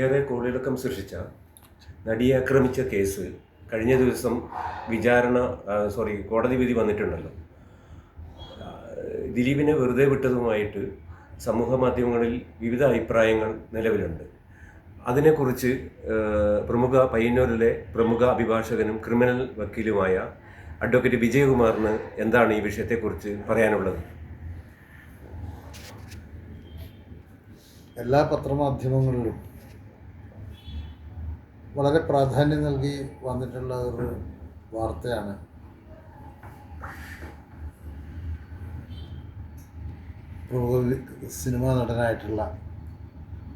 ഏറെ കോളിളക്കം സൃഷ്ടിച്ച നടിയെ ആക്രമിച്ച കേസ് കഴിഞ്ഞ ദിവസം വിചാരണ സോറി കോടതി വിധി വന്നിട്ടുണ്ടല്ലോ. ദിലീപിനെ വെറുതെ വിട്ടതുമായിട്ട് സമൂഹ മാധ്യമങ്ങളിൽ വിവിധ അഭിപ്രായങ്ങൾ നിലവിലുണ്ട്. അതിനെക്കുറിച്ച് പ്രമുഖ പയ്യന്നൂരിലെ പ്രമുഖ അഭിഭാഷകനും ക്രിമിനൽ വക്കീലുമായ അഡ്വക്കേറ്റ് വിജയകുമാറിന് എന്താണ് ഈ വിഷയത്തെക്കുറിച്ച് പറയാനുള്ളത്? എല്ലാ പത്രമാധ്യമങ്ങളിലും വളരെ പ്രാധാന്യം നൽകി വന്നിട്ടുള്ള ഒരു വാർത്തയാണ്. വി- സിനിമാ നടനായിട്ടുള്ള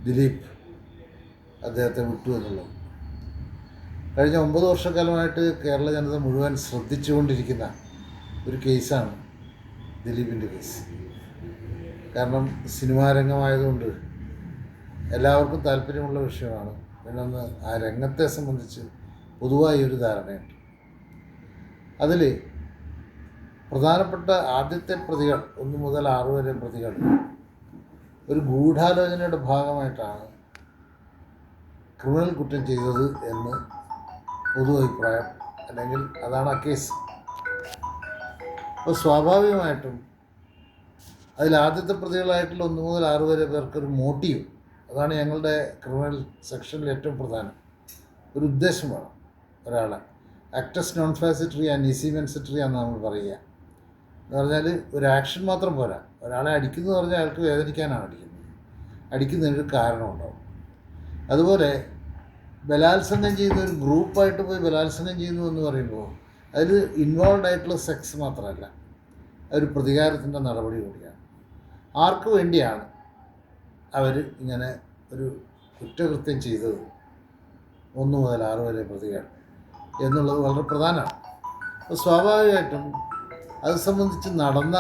ദിലീപ് അദ്ദേഹത്തെ വിട്ടു എന്നുള്ളത്. കഴിഞ്ഞ ഒമ്പത് വർഷക്കാലമായിട്ട് കേരള ജനത മുഴുവൻ ശ്രദ്ധിച്ചുകൊണ്ടിരിക്കുന്ന ഒരു കേസാണ് ദിലീപിന്റെ കേസ്. കാരണം സിനിമാരംഗമായതുകൊണ്ട് എല്ലാവർക്കും താല്പര്യമുള്ള വിഷയമാണ്. പിന്നൊന്ന് ആ രംഗത്തെ സംബന്ധിച്ച് പൊതുവായി ഒരു ധാരണയുണ്ട്. അതിൽ പ്രധാനപ്പെട്ട ആദ്യത്തെ പ്രതികൾ ഒന്ന് മുതൽ ആറ് വരെ പ്രതികൾ ഒരു ഗൂഢാലോചനയുടെ ഭാഗമായിട്ടാണ് ക്രിമിനൽ കുറ്റം ചെയ്തത് എന്ന് പൊതു അഭിപ്രായം അല്ലെങ്കിൽ അതാണ് ആ കേസ്. അപ്പോൾ സ്വാഭാവികമായിട്ടും അതിൽ ആദ്യത്തെ പ്രതികളായിട്ടുള്ള ഒന്ന് മുതൽ ആറ് വരെ പേർക്കൊരു മോട്ടീവ് അതാണ് ഞങ്ങളുടെ ക്രിമിനൽ സെക്ഷനിൽ ഏറ്റവും പ്രധാനം. ഒരു ഉദ്ദേശം വേണം ഒരാളെ. ആക്ടസ് നോൺ ഫാസിറ്ററി ആൻഡ് ഇസിമെൻസിറ്ററി എന്ന് നമ്മൾ പറയുക. എന്ന് പറഞ്ഞാൽ ഒരു ആക്ഷൻ മാത്രം പോരാ. ഒരാളെ അടിക്കുന്നു പറഞ്ഞാൽ അയാൾക്ക് വേദനിക്കാനാണ് അടിക്കുന്നത്. അടിക്കുന്നതിനൊരു കാരണമുണ്ടാവും അതുപോലെ ബലാത്സംഗം ചെയ്യുന്ന ഒരു ഗ്രൂപ്പായിട്ട് പോയി ബലാത്സംഗം ചെയ്യുന്നു എന്ന് പറയുമ്പോൾ അതിൽ ഇൻവോൾവ് ആയിട്ടുള്ള സെക്സ് മാത്രമല്ല. ഒരു പ്രതികാരത്തിന്റെ നടപടി കൂടിയാണ്. ആർക്ക് വേണ്ടിയാണ് അവർ ഇങ്ങനെ ഒരു കുറ്റകൃത്യം ചെയ്തത് ഒന്ന് മുതൽ ആറ് വരെ പ്രതികൾ എന്നുള്ളത് വളരെ പ്രധാനമാണ്. അപ്പോൾ സ്വാഭാവികമായിട്ടും അത് സംബന്ധിച്ച് നടന്ന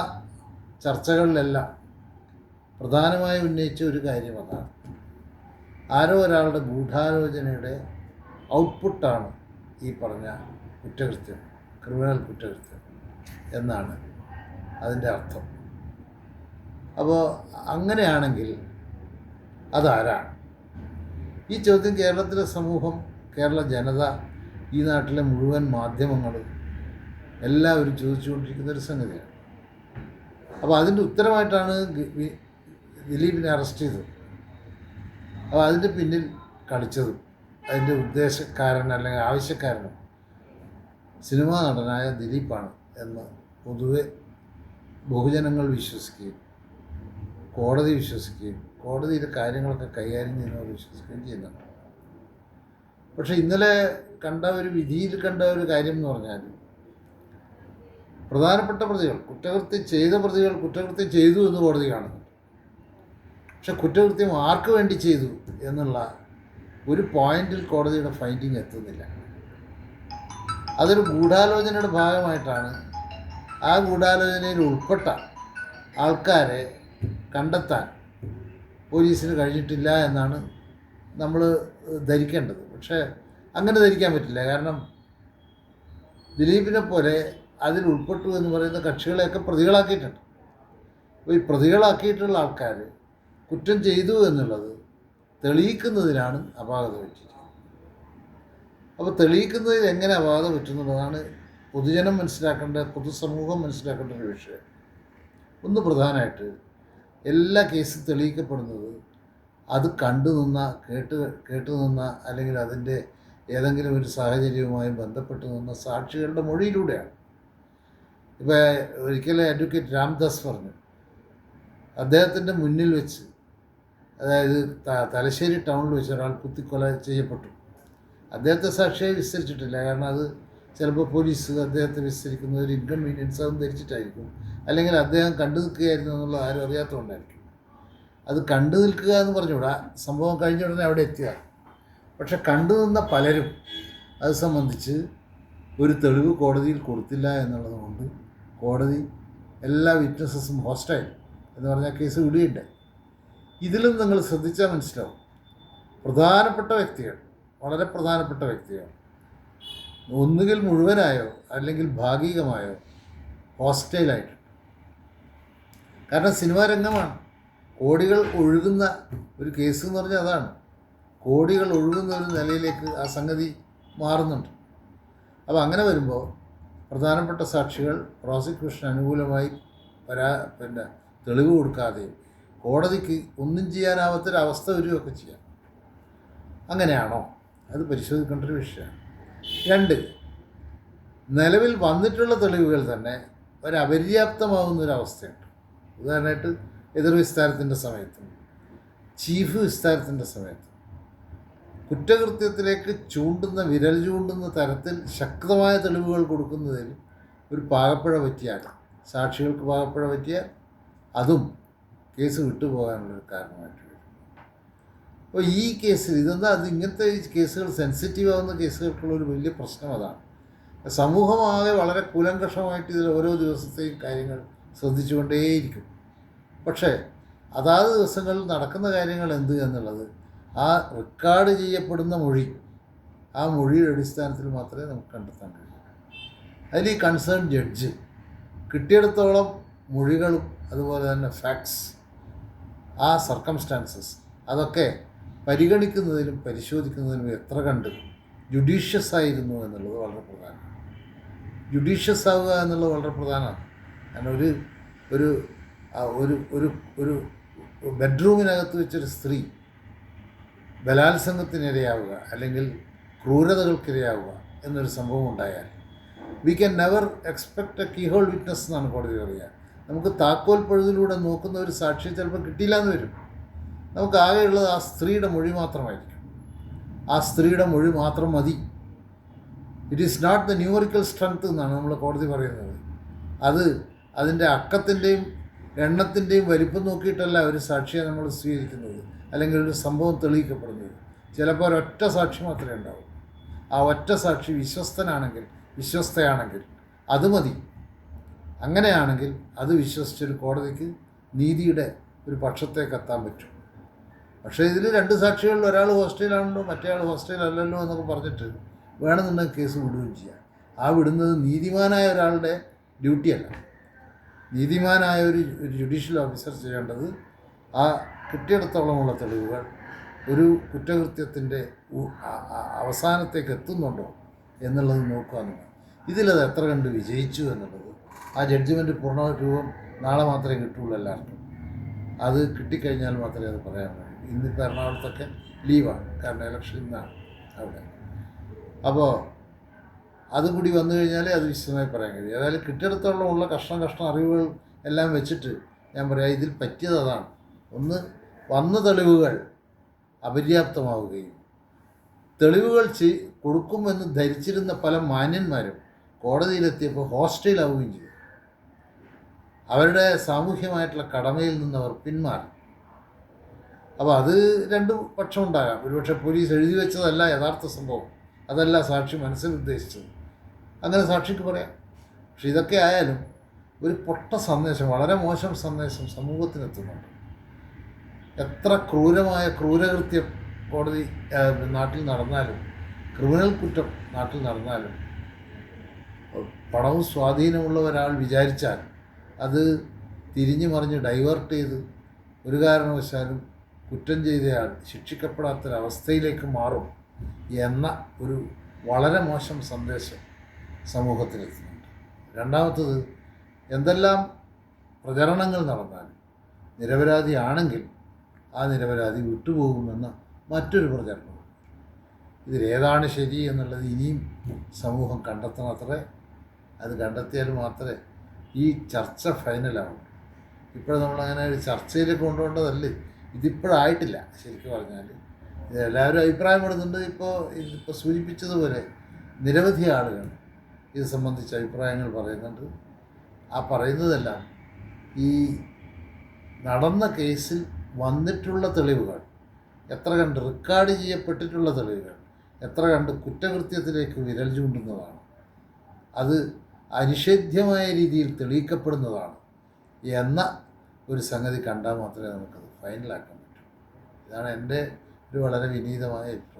ചർച്ചകളിലെല്ലാം പ്രധാനമായി ഉന്നയിച്ച ഒരു കാര്യം അതാണ്. ആരോ ഒരാളുടെ ഗൂഢാലോചനയുടെ ഔട്ട്പുട്ടാണ് ഈ പറഞ്ഞ കുറ്റകൃത്യം ക്രിമിനൽ കുറ്റകൃത്യം എന്നാണ് അതിന്റെ അർത്ഥം. അപ്പോൾ അങ്ങനെയാണെങ്കിൽ അതാരാണ്? ഈ ചോദ്യം കേരളത്തിലെ സമൂഹം കേരള ജനത ഈ നാട്ടിലെ മുഴുവൻ മാധ്യമങ്ങൾ എല്ലാവരും ചോദിച്ചുകൊണ്ടിരിക്കുന്ന ഒരു സംഗതിയാണ്. അപ്പോൾ അതിന്റെ ഉത്തരമായിട്ടാണ് ദിലീപിനെ അറസ്റ്റ് ചെയ്തത്. അപ്പോൾ അതിന്റെ പിന്നിൽ കളിച്ചതും അതിന്റെ ഉദ്ദേശക്കാരൻ അല്ലെങ്കിൽ ആവശ്യക്കാരനും സിനിമാ നടനായ ദിലീപാണ് എന്ന് പൊതുവെ ബഹുജനങ്ങൾ വിശ്വസിക്കുകയും കോടതി വിശ്വസിക്കുകയും കോടതിയിലെ കാര്യങ്ങളൊക്കെ കൈകാര്യം ചെയ്യുന്നവർ വിശ്വസിക്കുകയും ചെയ്യുന്നുണ്ട് പക്ഷേ ഇന്നലെ കണ്ട ഒരു വിധിയിൽ കണ്ട ഒരു കാര്യം എന്ന് പറഞ്ഞാൽ പ്രധാനപ്പെട്ട പ്രതികൾ കുറ്റകൃത്യം ചെയ്ത പ്രതികൾ കുറ്റകൃത്യം ചെയ്തു എന്ന് കോടതി കാണുന്നുണ്ട് പക്ഷെ കുറ്റകൃത്യം ആർക്ക് വേണ്ടി ചെയ്തു എന്നുള്ള ഒരു പോയിന്റിൽ കോടതിയുടെ ഫൈൻഡിങ് എത്തുന്നില്ല. അതൊരു ഗൂഢാലോചനയുടെ ഭാഗമായിട്ടാണ് ആ ഗൂഢാലോചനയിൽ ഉൾപ്പെട്ട ആൾക്കാരെ കണ്ടെത്താൻ പോലീസിന് കഴിഞ്ഞിട്ടില്ല എന്നാണ് നമ്മൾ ധരിക്കേണ്ടത്. പക്ഷേ അങ്ങനെ ധരിക്കാൻ പറ്റില്ല. കാരണം ദിലീപിനെ പോലെ അതിൽ ഉൾപ്പെട്ടു എന്ന് പറയുന്ന കക്ഷികളെയൊക്കെ പ്രതികളാക്കിയിട്ടുണ്ട്. അപ്പോൾ ഈ പ്രതികളാക്കിയിട്ടുള്ള ആൾക്കാർ കുറ്റം ചെയ്തു എന്നുള്ളത് തെളിയിക്കുന്നതിനാണ് അപാകത പറ്റിയിരിക്കുന്നത്. അപ്പോൾ തെളിയിക്കുന്നതിൽ എങ്ങനെ അപാകത പറ്റുന്നുള്ളതാണ് പൊതുജനം മനസ്സിലാക്കേണ്ട പൊതുസമൂഹം മനസ്സിലാക്കേണ്ട ഒരു വിഷയം. ഒന്ന് പ്രധാനമായിട്ട് എല്ലാ കേസും തെളിയിക്കപ്പെടുന്നത് അത് കണ്ടു നിന്ന കേട്ട് കേട്ടു നിന്ന അല്ലെങ്കിൽ അതിന്റെ ഏതെങ്കിലും ഒരു സാഹചര്യവുമായി ബന്ധപ്പെട്ട് നിന്ന സാക്ഷികളുടെ മൊഴിയിലൂടെയാണ്. ഇപ്പോൾ ഒരിക്കലും അഡ്വക്കേറ്റ് രാംദാസ് പറഞ്ഞു അദ്ദേഹത്തിന്റെ മുന്നിൽ വെച്ച് അതായത് തലശ്ശേരി ടൗണിൽ വെച്ച് ഒരാൾ കുത്തിക്കൊല ചെയ്യപ്പെട്ടു. അദ്ദേഹത്തെ സാക്ഷിയായി വിസ്തരിച്ചിട്ടില്ല കാരണം അത് ചിലപ്പോൾ പോലീസ് അദ്ദേഹത്തെ വിസ്തരിക്കുന്നത് ഒരു ഇൻകൺവീനിയൻസ് അതും ധരിച്ചിട്ടായിരിക്കും. അല്ലെങ്കിൽ അദ്ദേഹം കണ്ടു നിൽക്കുകയായിരുന്നു എന്നുള്ളത് ആരും അറിയാത്തതുകൊണ്ടായിരിക്കും. അത് കണ്ടു നിൽക്കുക എന്ന് പറഞ്ഞുകൂടാ? സംഭവം കഴിഞ്ഞ ഉടനെ അവിടെ എത്തിയ പക്ഷെ കണ്ടു നിന്ന പലരും അത് സംബന്ധിച്ച് ഒരു തെളിവ് കോടതിയിൽ കൊടുത്തില്ല എന്നുള്ളത് കൊണ്ട് കോടതി എല്ലാ വിറ്റ്നസസും ഹോസ്റ്റൈൽ എന്ന് പറഞ്ഞാൽ കേസ് വിടുകയുണ്ട് ഇതിലും നിങ്ങൾ ശ്രദ്ധിച്ചാൽ മനസ്സിലാവും. പ്രധാനപ്പെട്ട വ്യക്തികൾ വളരെ പ്രധാനപ്പെട്ട വ്യക്തികൾ ഒന്നുകിൽ മുഴുവനായോ അല്ലെങ്കിൽ ഭാഗികമായോ ഹോസ്റ്റൈലായിട്ടുണ്ട് കാരണം സിനിമാ രംഗമാണ്. കോടികൾ ഒഴുകുന്ന ഒരു കേസ് എന്ന് പറഞ്ഞാൽ അതാണ്. കോടികൾ ഒഴുകുന്ന ഒരു നിലയിലേക്ക് ആ സംഗതി മാറുന്നുണ്ട്. അപ്പോൾ അങ്ങനെ വരുമ്പോൾ പ്രധാനപ്പെട്ട സാക്ഷികൾ പ്രോസിക്യൂഷൻ അനുകൂലമായി വരാ പിന്നെ തെളിവ് കൊടുക്കാതെയും കോടതിക്ക് ഒന്നും ചെയ്യാനാവാത്തൊരവസ്ഥ വരികയൊക്കെ ചെയ്യാം. അങ്ങനെയാണോ? അത് പരിശോധിക്കേണ്ട ഒരു വിഷയമാണ്. രണ്ട് നിലവിൽ വന്നിട്ടുള്ള തെളിവുകൾ തന്നെ ഒരു അപര്യാപ്തമാവുന്ന ഒരു അവസ്ഥയുണ്ട് ഉദാഹരണമായിട്ട് എതിർ വിസ്താരത്തിന്റെ സമയത്തും ചീഫ് വിസ്താരത്തിന്റെ സമയത്തും. കുറ്റകൃത്യത്തിലേക്ക് ചൂണ്ടുന്ന വിരൽ ചൂണ്ടുന്ന തരത്തിൽ ശക്തമായ തെളിവുകൾ കൊടുക്കുന്നതിൽ ഒരു പാകപ്പഴ പറ്റിയാൽ സാക്ഷികൾക്ക് പാകപ്പഴ പറ്റിയാൽ അതും കേസ് വിട്ടുപോകാനുള്ളൊരു കാരണമായിട്ട് അപ്പോൾ ഈ കേസിൽ ഇതെന്താ? അത് ഇങ്ങനത്തെ കേസുകൾ സെൻസിറ്റീവ് ആവുന്ന കേസുകൾക്കുള്ള ഒരു വലിയ പ്രശ്നം അതാണ്. സമൂഹമാകെ വളരെ കൂലങ്കഷമായിട്ട് ഇതിൽ ഓരോ ദിവസത്തെയും കാര്യങ്ങൾ ശ്രദ്ധിച്ചുകൊണ്ടേയിരിക്കും. പക്ഷേ അതാത് ദിവസങ്ങളിൽ നടക്കുന്ന കാര്യങ്ങൾ എന്ത് എന്നുള്ളത് ആ റെക്കോർഡ് ചെയ്യപ്പെടുന്ന മൊഴി ആ മൊഴിയുടെ അടിസ്ഥാനത്തിൽ മാത്രമേ നമുക്ക് കണ്ടെത്താൻ കഴിയൂ. അതിൽ ഈ കൺസേൺ ജഡ്ജ് കിട്ടിയിടത്തോളം മൊഴികളും അതുപോലെ തന്നെ ഫാക്ട്സ് ആ സർക്കംസ്റ്റാൻസസ് അതൊക്കെ പരിഗണിക്കുന്നതിലും പരിശോധിക്കുന്നതിലും എത്ര കണ്ട് ജുഡീഷ്യസ് ആയിരുന്നു എന്നുള്ളത് വളരെ പ്രധാനമാണ്. ജുഡീഷ്യസ് ആവുക എന്നുള്ളത് വളരെ പ്രധാനമാണ്. കാരണം ഒരു ഒരു ഒരു ഒരു ഒരു ബെഡ്റൂമിനകത്ത് വെച്ചൊരു സ്ത്രീ ബലാത്സംഗത്തിനിരയാവുക അല്ലെങ്കിൽ ക്രൂരതകൾക്കിരയാവുക എന്നൊരു സംഭവം ഉണ്ടായാൽ we can never expect a keyhole witness എന്നാണ് കോടതി പറയുക. നമുക്ക് താക്കോൽ പഴുതിലൂടെ നോക്കുന്ന ഒരു സാക്ഷി ചിലപ്പോൾ കിട്ടിയില്ല എന്ന് വരും. നമുക്ക് ആകെയുള്ളത് ആ സ്ത്രീയുടെ മൊഴി മാത്രമായിരിക്കും. ആ സ്ത്രീയുടെ മൊഴി മാത്രം മതി. It is not the numerical strength എന്നാണ് നമ്മൾ കോടതി പറയുന്നത്. അത് അതിന്റെ അക്കത്തിന്റെയും എണ്ണത്തിന്റെയും വലിപ്പം നോക്കിയിട്ടല്ല ഒരു സാക്ഷിയെ നമ്മൾ സ്വീകരിക്കുന്നത്. അല്ലെങ്കിൽ ഒരു സംഭവം തെളിയിക്കപ്പെടുന്നത്. ചിലപ്പോൾ ഒരൊറ്റ സാക്ഷി മാത്രമേ ഉണ്ടാവൂ. ആ ഒറ്റ സാക്ഷി വിശ്വസ്തനാണെങ്കിൽ വിശ്വസ്തയാണെങ്കിൽ അത് മതി. അങ്ങനെയാണെങ്കിൽ അത് വിശ്വസിച്ചൊരു കോടതിക്ക് നീതിയുടെ ഒരു പക്ഷത്തേക്ക് എത്താൻ പറ്റും. പക്ഷേ ഇതിൽ രണ്ട് സാക്ഷികളിൽ ഒരാൾ ഹോസ്റ്റലിലാണല്ലോ മറ്റേ ആൾ ഹോസ്റ്റലല്ലല്ലോ എന്നൊക്കെ പറഞ്ഞിട്ട് വേണമെന്നുണ്ടെങ്കിൽ കേസ് വിടുകയും ചെയ്യാം. ആ വിടുന്നത് നീതിമാനായ ഒരാളുടെ ഡ്യൂട്ടിയല്ല. നീതിമാനായ ഒരു ഒരു ജുഡീഷ്യൽ ഓഫീസർ ചെയ്യേണ്ടത് ആ കിട്ടിയിടത്തോളമുള്ള തെളിവുകൾ ഒരു കുറ്റകൃത്യത്തിന്റെ അവസാനത്തേക്ക് എത്തുന്നുണ്ടോ എന്നുള്ളത് നോക്കുക എന്നുള്ളത് ഇതിലത് എത്ര കണ്ട് വിജയിച്ചു എന്നുള്ളത് ആ ജഡ്ജ്മെന്റ് പൂർണ രൂപം നാളെ മാത്രമേ കിട്ടുള്ളൂ എല്ലാവർക്കും. അത് കിട്ടിക്കഴിഞ്ഞാൽ മാത്രമേ അത് പറയാൻ കഴിയൂ ഇന്നിപ്പോൾ എറണാകുളത്തൊക്കെ ലീവാണ്. കാരണം ഇലക്ഷൻ ഇന്നാണ് അവിടെ. അപ്പോൾ അതും കൂടി വന്നു കഴിഞ്ഞാലേ അത് വിശദമായി പറയാൻ കഴിയും. ഏതായാലും കിട്ടിയിടത്തോളം ഉള്ള കഷ്ണം കഷ്ണം അറിവുകൾ എല്ലാം വെച്ചിട്ട് ഞാൻ പറയാം ഇതിൽ പറ്റിയത് അതാണ്. ഒന്ന് വന്ന തെളിവുകൾ അപര്യാപ്തമാവുകയും തെളിവുകൾ ചെയ് കൊടുക്കുമെന്ന് ധരിച്ചിരുന്ന പല മാന്യന്മാരും കോടതിയിലെത്തിയപ്പോൾ ഹോസ്റ്റലാവുകയും ചെയ്തു. അവരുടെ സാമൂഹ്യമായിട്ടുള്ള കടമയിൽ നിന്ന് അവർ പിന്മാറി. അപ്പോൾ അത് രണ്ട് പക്ഷം ഉണ്ടാകാം. ഒരുപക്ഷെ പോലീസ് എഴുതി വെച്ചതല്ല യഥാർത്ഥ സംഭവം. അതല്ല സാക്ഷി മനസ്സിൽ ഉദ്ദേശിച്ചത്. അങ്ങനെ സാക്ഷിക്ക് പറയാം. പക്ഷെ ഇതൊക്കെ ആയാലും ഒരു പൊട്ട സന്ദേശം വളരെ മോശം സന്ദേശം സമൂഹത്തിനെത്തുന്നുണ്ട് എത്ര ക്രൂരമായ ക്രൂരകൃത്യം കോടതി നാട്ടിൽ നടന്നാലും ക്രിമിനൽ കുറ്റം നാട്ടിൽ നടന്നാലും പണവും സ്വാധീനമുള്ള ഒരാൾ വിചാരിച്ചാൽ അത് തിരിഞ്ഞു മറിഞ്ഞ് ഡൈവേർട്ട് ചെയ്ത് ഒരു കാരണവശാലും കുറ്റം ചെയ്തയാൾ ശിക്ഷിക്കപ്പെടാത്തൊരവസ്ഥയിലേക്ക് മാറും എന്ന ഒരു വളരെ മോശം സന്ദേശം സമൂഹത്തിലെത്തുന്നുണ്ട്. രണ്ടാമത്തത് എന്തെല്ലാം പ്രചരണങ്ങൾ നടന്നാലും നിരപരാധിയാണെങ്കിൽ ആ നിരപരാധി വിട്ടുപോകുമെന്ന മറ്റൊരു പ്രചരണം ഇതിലേതാണ് ശരി എന്നുള്ളത് ഇനിയും സമൂഹം കണ്ടെത്തണത്രേ? അത് കണ്ടെത്തിയാൽ മാത്രമേ ഈ ചർച്ച ഫൈനലാവും ഇപ്പോൾ നമ്മളങ്ങനെ ഒരു ചർച്ചയിലേക്ക് കൊണ്ടുപോകേണ്ടതല്ലേ? ഇതിപ്പോഴായിട്ടില്ല ശരിക്കും പറഞ്ഞാൽ എല്ലാവരും അഭിപ്രായപ്പെടുന്നുണ്ട് ഇപ്പോൾ ഇതിപ്പോൾ സൂചിപ്പിച്ചതുപോലെ നിരവധി ആളുകൾ ഇത് സംബന്ധിച്ച് അഭിപ്രായങ്ങൾ പറയുന്നുണ്ട്. ആ പറയുന്നതെല്ലാം ഈ നടന്ന കേസിൽ വന്നിട്ടുള്ള തെളിവുകൾ എത്ര കണ്ട് റെക്കോർഡ് ചെയ്യപ്പെട്ടിട്ടുള്ള തെളിവുകൾ എത്ര കണ്ട് കുറ്റകൃത്യത്തിലേക്ക് വിരൽ ചൂണ്ടുന്നതാണ് അത് അനിഷേധ്യമായ രീതിയിൽ തെളിയിക്കപ്പെടുന്നതാണ് എന്ന ഒരു സംഗതി കണ്ടാൽ മാത്രമേ നമുക്കത് ഫൈനലാക്കാൻ പറ്റും. ഇതാണ് എന്റെ ഒരു വളരെ വിനീതമായ അഭിപ്രായം